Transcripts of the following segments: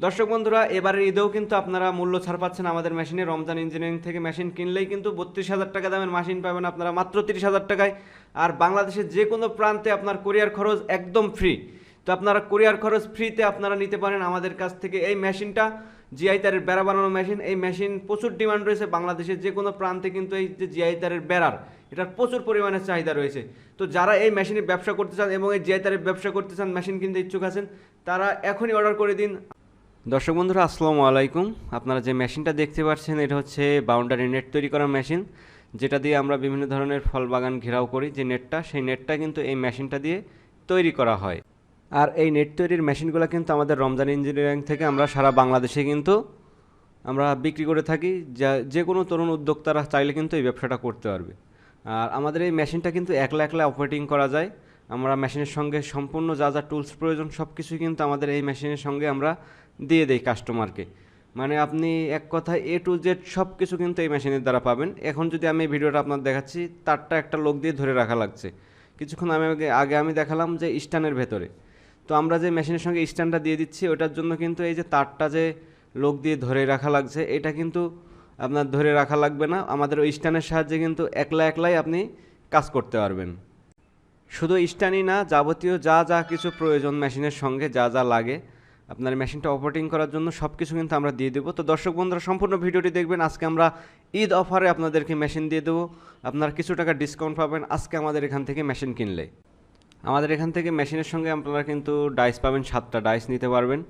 দর্শক বন্ধুরা, এবারের ঈদেও কিন্তু আপনারা মূল্য ছাড় পাচ্ছেন আমাদের মেশিনে। রমজান ইঞ্জিনিয়ারিং থেকে মেশিন কিনলেই কিন্তু বত্রিশ হাজার টাকা দামের মেশিন পাবেন আপনারা, মাত্র তিরিশ হাজার টাকায়। আর বাংলাদেশের যে কোনো প্রান্তে আপনার কোরিয়ার খরচ একদম ফ্রি তো আপনারা কোরিয়ার খরচ ফ্রিতে আপনারা নিতে পারেন আমাদের কাছ থেকে এই মেশিনটা জিআই তারের বেড়া বানানো মেশিন এই মেশিন প্রচুর ডিমান্ড রয়েছে বাংলাদেশের যে কোনো প্রান্তে কিন্তু এই যে জিআই তারের বেড়ার, এটার প্রচুর পরিমাণে চাহিদা রয়েছে। তো যারা এই মেশিনে ব্যবসা করতে চান এবং এই জিআই তারের ব্যবসা করতে চান মেশিন কিনতে ইচ্ছুক আছেন, তারা এখনই অর্ডার করে দিন। দর্শক বন্ধুরা, আসসালামু আলাইকুম। আপনারা যে মেশিনটা দেখতে পাচ্ছেন, এটা হচ্ছে বাউন্ডারি নেট তৈরি করার মেশিন। যেটা দিয়ে আমরা বিভিন্ন ধরনের ফল বাগান ঘেরাও করি যে নেটটা। সেই নেটটা কিন্তু এই মেশিনটা দিয়ে তৈরি করা হয়। আর এই নেট তৈরির মেশিনগুলো কিন্তু আমাদের রমজান ইঞ্জিনিয়ারিং থেকে আমরা সারা বাংলাদেশে কিন্তু আমরা বিক্রি করে থাকি। যা, যে কোনো তরুণ উদ্যোক্তারা চাইলে কিন্তু এই ব্যবসাটা করতে পারবে। আর আমাদের এই মেশিনটা কিন্তু একলা একলা অপারেটিং করা যায়। আমরা মেশিনের সঙ্গে সম্পূর্ণ যা যা টুলস প্রয়োজন সব কিছুই কিন্তু আমাদের এই মেশিনের সঙ্গে আমরা দিয়ে দেই কাস্টমারকে মানে আপনি এক কথায় এ টু জেড সব কিছু কিন্তু এই মেশিনের দ্বারা পাবেন। এখন যদি আমি ভিডিওটা আপনার দেখাচ্ছি, তারটা একটা লোক দিয়ে ধরে রাখা লাগছে। কিছুক্ষণ আমি আগে আগে আমি দেখালাম যে স্ট্যান্ডের ভেতরে। তো আমরা যে মেশিনের সঙ্গে স্ট্যান্ডটা দিয়ে দিচ্ছি, ওটার জন্য কিন্তু এই যে তারটা যে লোক দিয়ে ধরে রাখা লাগছে, এটা কিন্তু আপনার ধরে রাখা লাগবে না। আমাদের ওই স্ট্যান্ডের সাহায্যে কিন্তু একলা একলাই আপনি কাজ করতে পারবেন। শুধু স্ট্যান্ডই না, যাবতীয় যা যা কিছু প্রয়োজন মেশিনের সঙ্গে, যা যা লাগে, আপনার মেশিনটা অপারেটিং করার জন্য সব কিছু কিন্তু আমরা দিয়ে দেবো। তো দর্শক বন্ধুরা, সম্পূর্ণ ভিডিওটি দেখবেন। আজকে আমরা ঈদ অফারে আপনাদেরকে মেশিন দিয়ে দেবো। আপনার কিছু টাকা ডিসকাউন্ট পাবেন। আজকে আমাদের এখান থেকে মেশিন কিনলে। আমাদের এখান থেকে মেশিনের সঙ্গে আপনারা কিন্তু ডাইস পাবেন সাতটা ডাইস নিতে পারবেন।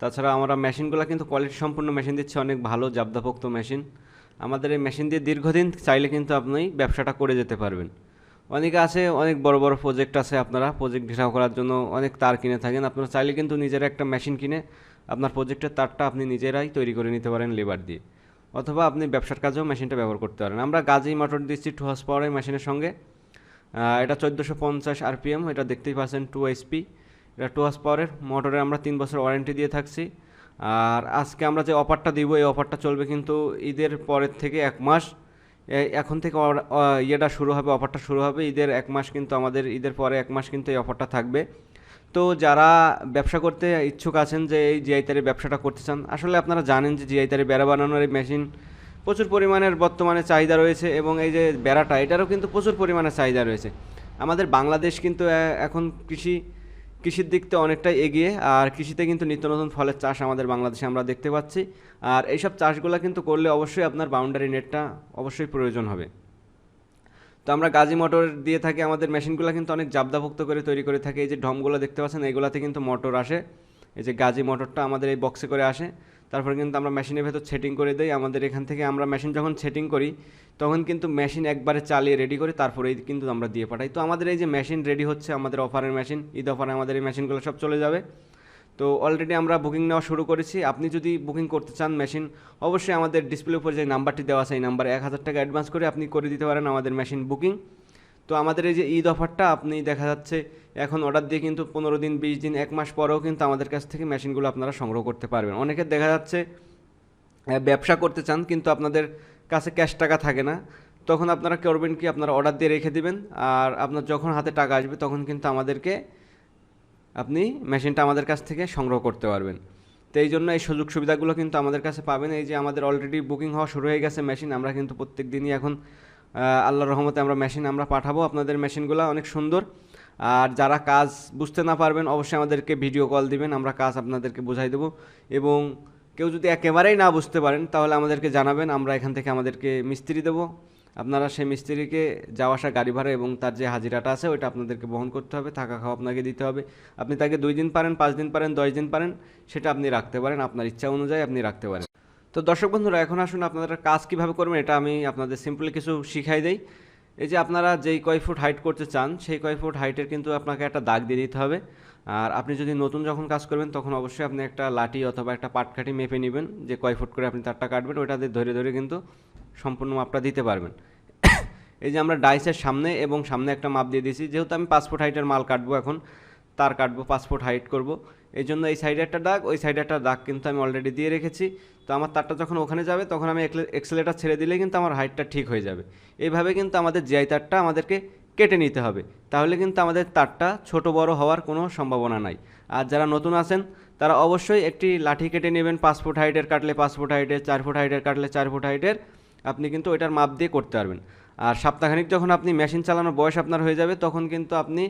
তাছাড়া আমরা মেশিনগুলো কিন্তু কোয়ালিটি সম্পূর্ণ মেশিন দিচ্ছে, অনেক ভালো জাবদাপোক্ত মেশিন। আমাদের এই মেশিন দিয়ে দীর্ঘদিন চাইলে কিন্তু আপনি ব্যবসাটা করে যেতে পারবেন। অনেকে আছে, অনেক বড় বড় প্রজেক্ট আছে আপনারা প্রজেক্ট ঘেরাও করার জন্য অনেক তার কিনে থাকেন। আপনারা চাইলে কিন্তু নিজেরা একটা মেশিন কিনে আপনার প্রজেক্টের তারটা আপনি নিজেরাই তৈরি করে নিতে পারেন লেবার দিয়ে। অথবা আপনি ব্যবসার কাজেও মেশিনটা ব্যবহার করতে পারেন। আমরা গাজি মোটর দিচ্ছি টু হর্স পাওয়ারের মেশিনের সঙ্গে। এটা চোদ্দোশো পঞ্চাশ আরপিএম এটা দেখতেই পাচ্ছেন টু এইচপি এটা টু হর্স পাওয়ারের মোটরে আমরা তিন বছর ওয়ারেন্টি দিয়ে থাকছি। আর আজকে আমরা যে অফারটা দিব, এই অফারটা চলবে কিন্তু ঈদের পরের থেকে এক মাস। এখন থেকে ইয়েটা শুরু হবে, অফারটা শুরু হবে। ঈদের এক মাস কিন্তু আমাদের, ঈদের পরে এক মাস কিন্তু এই অফারটা থাকবে। তো যারা ব্যবসা করতে ইচ্ছুক আছেন যে এই জিআই তারের ব্যবসাটা করতে চান, আসলে আপনারা জানেন যে জিআই তারের বেড়া বানানোর এই মেশিন প্রচুর পরিমাণের বর্তমানে চাহিদা রয়েছে এবং এই যে বেড়াটা, এটারও কিন্তু প্রচুর পরিমাণে চাহিদা রয়েছে। আমাদের বাংলাদেশ কিন্তু এখন কৃষি কৃষির দিক থেকে অনেকটাই এগিয়ে, আর কৃষিতে কিন্তু নিত্য নতুন ফলের চাষ আমাদের বাংলাদেশে আমরা দেখতে পাচ্ছি। আর এইসব চাষগুলো কিন্তু করলে অবশ্যই আপনার বাউন্ডারি নেটটা অবশ্যই প্রয়োজন হবে। তো আমরা গাজী মোটর দিয়ে থাকি, আমাদের মেশিনগুলো কিন্তু অনেক জাবদাভুক্ত করে তৈরি করে থাকে। এই যে ঢমগুলো দেখতে পাচ্ছেন এইগুলাতে কিন্তু মোটর আসে। এই যে গাজী মোটরটা আমাদের এই বক্সে করে আসে। তারপরে কিন্তু আমরা মেশিনের ভেতর সেটিং করে দিই। আমাদের এখান থেকে আমরা মেশিন যখন সেটিং করি, তখন কিন্তু মেশিন একবারে চালিয়ে রেডি করে তারপরেই কিন্তু আমরা দিয়ে পাঠাই। তো আমাদের এই যে মেশিন রেডি হচ্ছে, আমাদের অফারের মেশিন ঈদ অফারে আমাদের এই মেশিনগুলো সব চলে যাবে। তো অলরেডি আমরা বুকিং নেওয়া শুরু করেছি। আপনি যদি বুকিং করতে চান মেশিন অবশ্যই আমাদের ডিসপ্লে উপরে যে নাম্বারটি দেওয়া আছে, এই নাম্বারে এক হাজার টাকা অ্যাডভান্স করে আপনি করে দিতে পারেন আমাদের মেশিন বুকিং তো আমাদের এই যে ঈদ অফারটা, আপনি দেখা যাচ্ছে এখন অর্ডার দিয়ে কিন্তু পনেরো দিন, বিশ দিন, এক মাস পরেও কিন্তু আমাদের কাছ থেকে মেশিনগুলো আপনারা সংগ্রহ করতে পারবেন। অনেকের দেখা যাচ্ছে ব্যবসা করতে চান কিন্তু আপনাদের কাছে ক্যাশ টাকা থাকে না। তখন আপনারা করবেন কি, আপনারা অর্ডার দিয়ে রেখে দিবেন। আর আপনার যখন হাতে টাকা আসবে, তখন কিন্তু আমাদেরকে আপনি মেশিনটা আমাদের কাছ থেকে সংগ্রহ করতে পারবেন। তো এই জন্য এই সুযোগ সুবিধাগুলো কিন্তু আমাদের কাছে পাবেন। এই যে আমাদের অলরেডি বুকিং হওয়া শুরু হয়ে গেছে মেশিন আমরা কিন্তু প্রত্যেক দিনই এখন আল্লাহর রহমতে আমরা মেশিন আমরা পাঠাবো। আপনাদের মেশিনগুলো অনেক সুন্দর। আর যারা কাজ বুঝতে না পারবেন, অবশ্যই আমাদেরকে ভিডিও কল দিবেন, আমরা কাজ আপনাদেরকে বোঝাই দেবো। এবং কেউ যদি একেবারেই না বুঝতে পারেন, তাহলে আমাদেরকে জানাবেন, আমরা এখান থেকে আমাদেরকে মিস্ত্রি দেবো। আপনারা সেই মিস্ত্রিকে যাওয়া আসা গাড়ি ভাড়া এবং তার যে হাজিরাটা আছে, ওইটা আপনাদেরকে বহন করতে হবে, থাকা খাওয়া আপনাকে দিতে হবে। আপনি তাকে দুই দিন পারেন, পাঁচ দিন পারেন, দশ দিন পারেন, সেটা আপনি রাখতে পারেন। আপনার ইচ্ছা অনুযায়ী আপনি রাখতে পারেন। তো দর্শক বন্ধুরা, এখন আসুন আপনারা কাজ কীভাবে করবেন এটা আমি আপনাদের সিম্পলি কিছু শিখাই দেই। এই যে আপনারা যেই কয় ফুট হাইট করতে চান, সেই কয় ফুট হাইটের কিন্তু আপনাকে একটা দাগ দিয়ে দিতে হবে। আর আপনি যদি নতুন যখন কাজ করবেন, তখন অবশ্যই আপনি একটা লাঠি অথবা একটা পাটকাঠি মেপে নেবেন, যে কয় ফুট করে আপনি তারটা কাটবেন, ওইটা ধরে ধরে কিন্তু সম্পূর্ণ মাপটা দিতে পারবেন। এই যে আমরা ডাইসের সামনে এবং সামনে একটা মাপ দিয়ে দিয়েছি, যেহেতু আমি পাসপোর্ট হাইটের মাল কাটবো এখন, তার কাটবো পাসপোর্ট হাইট করব। এই জন্য এই সাইডে একটা দাগ ওই সাইডে একটা দাগ কিন্তু আমি অলরেডি দিয়ে রেখেছি। তো আমার তারটা যখন ওখানে যাবে, তখন আমি এক্সেলেটার ছেড়ে দিলে কিন্তু আমার হাইটটা ঠিক হয়ে যাবে। এইভাবে কিন্তু আমাদের জিআই তারটা আমাদেরকে কেটে নিতে হবে। তাহলে কিন্তু আমাদের তারটা ছোট বড় হওয়ার কোনো সম্ভাবনা নাই। আর যারা নতুন আছেন, তারা অবশ্যই একটি লাঠি কেটে নেবেন পাঁচ ফুট হাইটের কাটলে পাঁচ ফুট হাইটের চার ফুট হাইটের কাটলে চার ফুট হাইটের আপনি কিন্তু ওইটার মাপ দিয়ে করতে পারবেন। আর সপ্তাহখানিক যখন আপনি মেশিন চালানোর বয়স আপনার হয়ে যাবে, তখন কিন্তু আপনি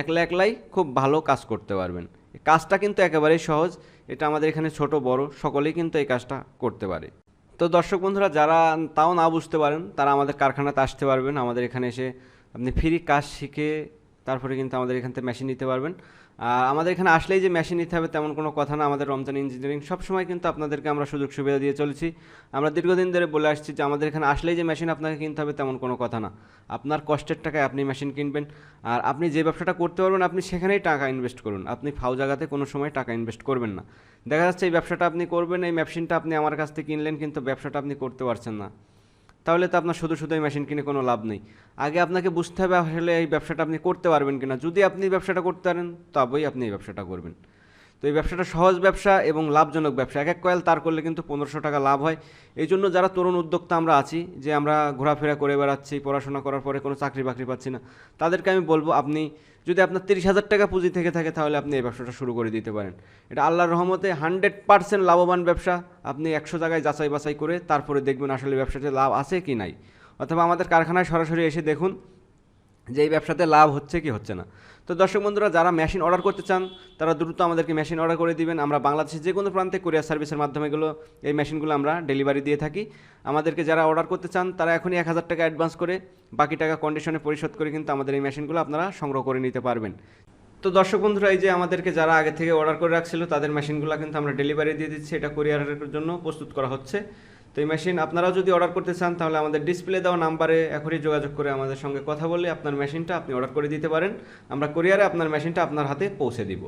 একলা একলাই খুব ভালো কাজ করতে পারবেন। কাজটা কিন্তু একেবারেই সহজ, এটা আমাদের এখানে ছোট, বড়, সকলেই কিন্তু এই কাজটা করতে পারে। তো দর্শক বন্ধুরা, যারা তাও না বুঝতে পারেন, তারা আমাদের কারখানাতে আসতে পারবেন, আমাদের এখানে এসে আপনি ফ্রি কাজ শিখে তারপরে কিন্তু আমাদের এখান থেকে মেশিন নিতে পারবেন। আর আমাদের এখানে আসলেই যে মেশিন নিতে হবে তেমন কোনো কথা না। আমাদের রমজান ইঞ্জিনিয়ারিং সবসময় কিন্তু আপনাদেরকে আমরা সুযোগ সুবিধা দিয়ে চলেছি। আমরা দীর্ঘদিন ধরে বলে আসছি যে আমাদের এখানে আসলেই যে মেশিন আপনাকে কিনতে হবে তেমন কোনো কথা না। আপনার কষ্টের টাকায় আপনি মেশিন কিনবেন। আর আপনি যে ব্যবসাটা করতে পারবেন, আপনি সেখানেই টাকা ইনভেস্ট করুন। আপনি ফাউ জায়গাতে কোনো সময় টাকা ইনভেস্ট করবেন না। দেখা যাচ্ছে এই ব্যবসাটা আপনি করবেন, এই মেশিনটা আপনি আমার কাছ থেকে কিনলেন, কিন্তু ব্যবসাটা আপনি করতে পারছেন না। তাহলে তো আপনার শুধু শুধু এই মেশিন কিনে কোনো লাভ নেই। আগে আপনাকে বুঝতে হবে আসলে এই ব্যবসাটা আপনি করতে পারবেন কিনা। যদি আপনি ব্যবসাটা করতে পারেন, তবেই আপনি এই ব্যবসাটা করবেন। তো এই ব্যবসাটা সহজ ব্যবসা এবং লাভজনক ব্যবসা। এক এক কয়েল তার করলে কিন্তু পনেরোশো টাকা লাভ হয়। এই জন্য যারা তরুণ উদ্যোক্তা আমরা আছি, যে আমরা ঘোরাফেরা করে বেড়াচ্ছি, পড়াশোনা করার পরে কোনো চাকরি বাকরি পাচ্ছি না, তাদেরকে আমি বলব, আপনি যদি আপনার তিরিশ হাজার টাকা পুঁজি থেকে থাকে, তাহলে আপনি এই ব্যবসাটা শুরু করে দিতে পারেন। এটা আল্লাহর রহমতে হান্ড্রেড পার্সেন্ট লাভবান ব্যবসা। আপনি একশো জায়গায় যাচাই বাছাই করে তারপরে দেখবেন আসলে ব্যবসাতে লাভ আছে কি নাই। অথবা আমাদের কারখানায় সরাসরি এসে দেখুন যে এই ব্যবসাতে লাভ হচ্ছে কি হচ্ছে না। তো দর্শক বন্ধুরা, যারা মেশিন অর্ডার করতে চান, তারা দ্রুত আমাদেরকে মেশিন অর্ডার করে দিবেন। আমরা বাংলাদেশের যে কোনো প্রান্তে কোরিয়ার সার্ভিসের মাধ্যমে এগুলো, এই মেশিনগুলো আমরা ডেলিভারি দিয়ে থাকি। আমাদেরকে যারা অর্ডার করতে চান, তারা এখনই এক হাজার টাকা অ্যাডভান্স করে বাকি টাকা কন্ডিশনে পরিশোধ করে কিন্তু আমাদের এই মেশিনগুলো আপনারা সংগ্রহ করে নিতে পারবেন। তো দর্শক বন্ধুরা, এই যে আমাদেরকে যারা আগে থেকে অর্ডার করে রাখছিল, তাদের মেশিনগুলো কিন্তু আমরা ডেলিভারি দিয়ে দিচ্ছি। এটা কোরিয়ারের জন্য প্রস্তুত করা হচ্ছে। তো এই মেশিন আপনারাও যদি অর্ডার করতে চান, তাহলে আমাদের ডিসপ্লে দেওয়া নাম্বারে এখনই যোগাযোগ করে আমাদের সঙ্গে কথা বলে আপনার মেশিনটা আপনি অর্ডার করে দিতে পারেন। আমরা কুরিয়ারে আপনার মেশিনটা আপনার হাতে পৌঁছে দিব।